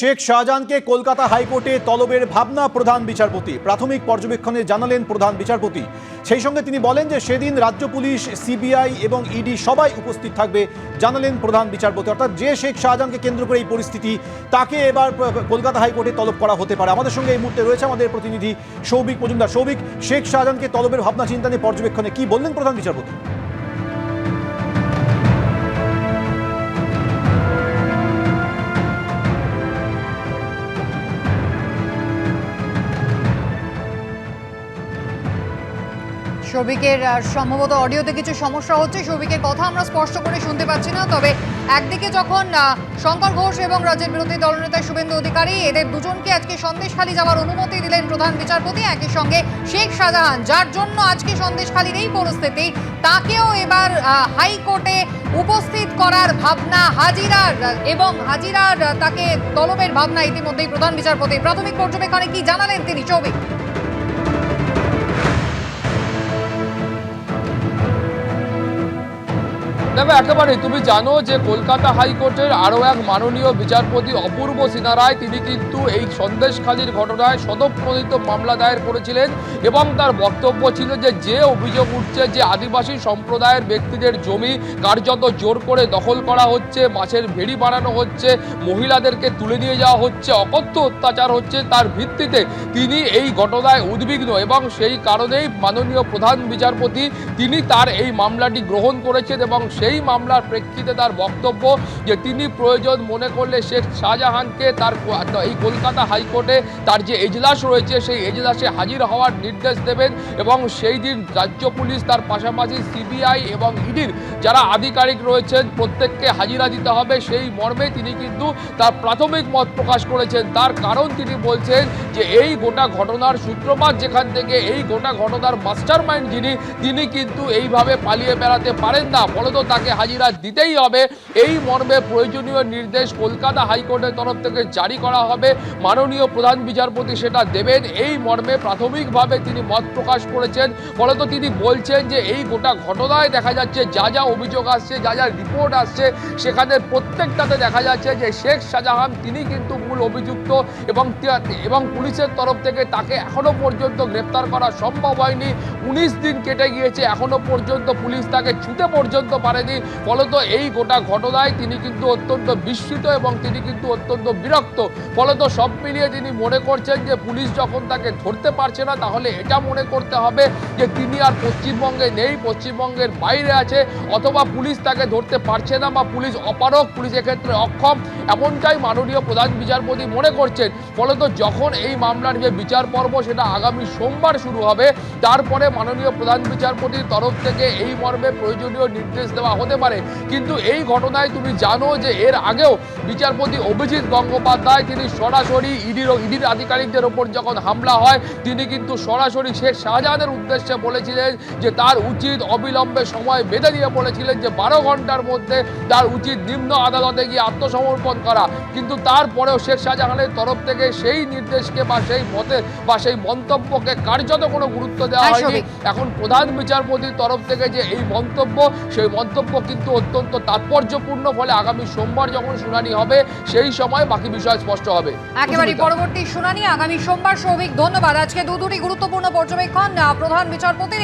শেখ শাহজাহানকে কলকাতা হাইকোর্টে তলবের ভাবনা প্রধান বিচারপতি। প্রাথমিক পর্যবেক্ষণে জানালেন প্রধান বিচারপতি। সেই সঙ্গে তিনি বলেন যে সেদিন রাজ্য পুলিশ, সিবিআই এবং ইডি সবাই উপস্থিত থাকবে, জানালেন প্রধান বিচারপতি। অর্থাৎ যে শেখ শাহজাহানকে কেন্দ্র করে এই পরিস্থিতি, তাকে এবার কলকাতা হাইকোর্টে তলব করা হতে পারে। আমাদের সঙ্গে এই মুহূর্তে রয়েছে আমাদের প্রতিনিধি সৌভিক মজুমদার। সৌভিক, শেখ শাহজাহানকে তলবের ভাবনা চিন্তা নিয়ে পর্যবেক্ষণে কি বললেন প্রধান বিচারপতি? সৌভিকের সম্ভবত অডিওতে কিছু সমস্যা হচ্ছে, সৌভিকের কথা আমরা স্পষ্ট করে শুনতে পাচ্ছি না। তবে একদিকে যখন শঙ্কর ঘোষ এবং রাজ্যের বিরোধী দলনেতা শুভেন্দু অধিকারী এদের দুজনকে আজকে সন্দেশখালী যাওয়ার অনুমতি দিলেন প্রধান বিচারপতি, একই সঙ্গে শেখ শাহজাহান, যার জন্য আজকে সন্দেশখালীর এই পরিস্থিতি, তাকেও এবার হাইকোর্টে উপস্থিত করার ভাবনা হাজিরার এবং হাজিরার, তাকে তলবের ভাবনা ইতিমধ্যেই প্রধান বিচারপতি, প্রাথমিক পর্যবেক্ষণে কি জানালেন তিনি, সৌভিক? দেখো একেবারে তুমি জানো যে কলকাতা হাইকোর্টের আরও এক মাননীয় বিচারপতি অপূর্ব সিনহা রায়, তিনি কিন্তু এই সন্দেশখালির ঘটনায় স্বতঃপ্রণীত মামলা দায়ের করেছিলেন এবং তার বক্তব্য ছিল যে যে অভিযোগ উঠছে যে আদিবাসী সম্প্রদায়ের ব্যক্তিদের জমি কার্যত জোর করে দখল করা হচ্ছে, মাছের ভেড়ি বানানো হচ্ছে, মহিলাদেরকে তুলে নিয়ে যাওয়া হচ্ছে, অকথ্য অত্যাচার হচ্ছে, তার ভিত্তিতে তিনি এই ঘটনায় উদ্বিগ্ন এবং সেই কারণেই মাননীয় প্রধান বিচারপতি তিনি তার এই মামলাটি গ্রহণ করেছেন এবং সেই মামলার প্রেক্ষিতে তার বক্তব্য যে তিনি প্রয়োজন মনে করলে শেখ শাহজাহানকে তার এই কলকাতা হাইকোর্টে তার যে এজলাস রয়েছে, সেই এজলাসে হাজির হওয়ার নির্দেশ দেবেন এবং সেই দিন রাজ্য পুলিশ তার পাশাপাশি সিবিআই এবং ইডির যারা আধিকারিক রয়েছেন, প্রত্যেককে হাজিরা দিতে হবে। সেই মর্মে তিনি কিন্তু তার প্রাথমিক মত প্রকাশ করেছেন। তার কারণ তিনি বলছেন যে এই গোটা ঘটনার সূত্রপাত যেখান থেকে এই গোটা ঘটনার মাস্টার মাইন্ড যিনি, তিনি কিন্তু এইভাবে পালিয়ে বেড়াতে পারেন না। ফলত তাকে হাজিরা দিতেই হবে। এই মর্মে প্রয়োজনীয় নির্দেশ কলকাতা হাইকোর্টের তরফ থেকে জারি করা হবে। মাননীয় প্রধান বিচারপতি সেটা দেবেন। এই মর্মে প্রাথমিকভাবে তিনি মত প্রকাশ করেছেন। ফলত তিনি বলছেন যে, এই গোটা ঘটনায় দেখা যাচ্ছে যা যা অভিযোগ আসছে, যা যা রিপোর্ট আসছে, সেখানে প্রত্যেকটাতে দেখা যাচ্ছে যে, শেখ শাহজাহান তিনি কিন্তু মূল অভিযুক্ত এবং এবং পুলিশের তরফ থেকে তাকে এখনও পর্যন্ত গ্রেপ্তার করা সম্ভব হয়নি। উনিশ দিন কেটে গিয়েছে। এখনও পর্যন্ত পুলিশ তাকে ছুতে পর্যন্ত পারেনি ফলত এই গোটা ঘটনায় তিনি কিন্তু অত্যন্ত বিস্মিত এবং তিনি কিন্তু অত্যন্ত বিরক্ত। ফলত সব মিলিয়ে তিনি মনে করছেন যে পুলিশ যখন তাকে ধরতে পারছে না, তাহলে এটা মনে করতে হবে যে তিনি আর পশ্চিমবঙ্গে নেই, পশ্চিমবঙ্গের বাইরে আছে, অথবা পুলিশ তাকে ধরতে পারছে না বা পুলিশ অপারক পুলিশ এক্ষেত্রে অক্ষম। এমনটাই মাননীয় প্রধান বিচারপতি মনে করছেন। ফলত যখন এই মামলার যে বিচার পর্ব, সেটা আগামী সোমবার শুরু হবে, তারপরে মাননীয় প্রধান বিচারপতির তরফ থেকে এই মর্মে প্রয়োজনীয় নির্দেশ দেওয়া হতে পারে। কিন্তু এই ঘটনায় তুমি জানো যে এর আগেও বিচারপতি অভিজিৎ গঙ্গোপাধ্যায় তিনি সরাসরি ইডির ইডির আধিকারিকদের ওপর যখন হামলা হয় তিনি কিন্তু সরাসরি শেখ শাহজাহানের উদ্দেশ্যে বলেছিলেন যে তার উচিত অবিলম্বে সময় বেঁধে দিয়ে বলেছিলেন যে বারো ঘণ্টার মধ্যে তার উচিত নিম্ন আদালতে গিয়ে আত্মসমর্পণ করা। কিন্তু তারপরেও শেখ শাহজাহানের তরফ থেকে সেই নির্দেশকে বা সেই মতে বা সেই মন্তব্যকে কার্যত কোনো গুরুত্ব দেওয়া হ্যাঁ, হয়নি। এখন প্রধান বিচারপতির তরফ থেকে যে এই মন্তব্য সেই মন্তব্য কিন্তু অত্যন্ত তাৎপর্যপূর্ণ। ফলে আগামী সোমবার যখন শুনানি হবে সেই সময় বাকি বিষয় স্পষ্ট হবে। একেবারে পরবর্তী শুনানি আগামী সোমবার সৌভিক ধন্যবাদ। আজকে দু দুটি গুরুত্বপূর্ণ পর্যবেক্ষণ প্রধান বিচারপতির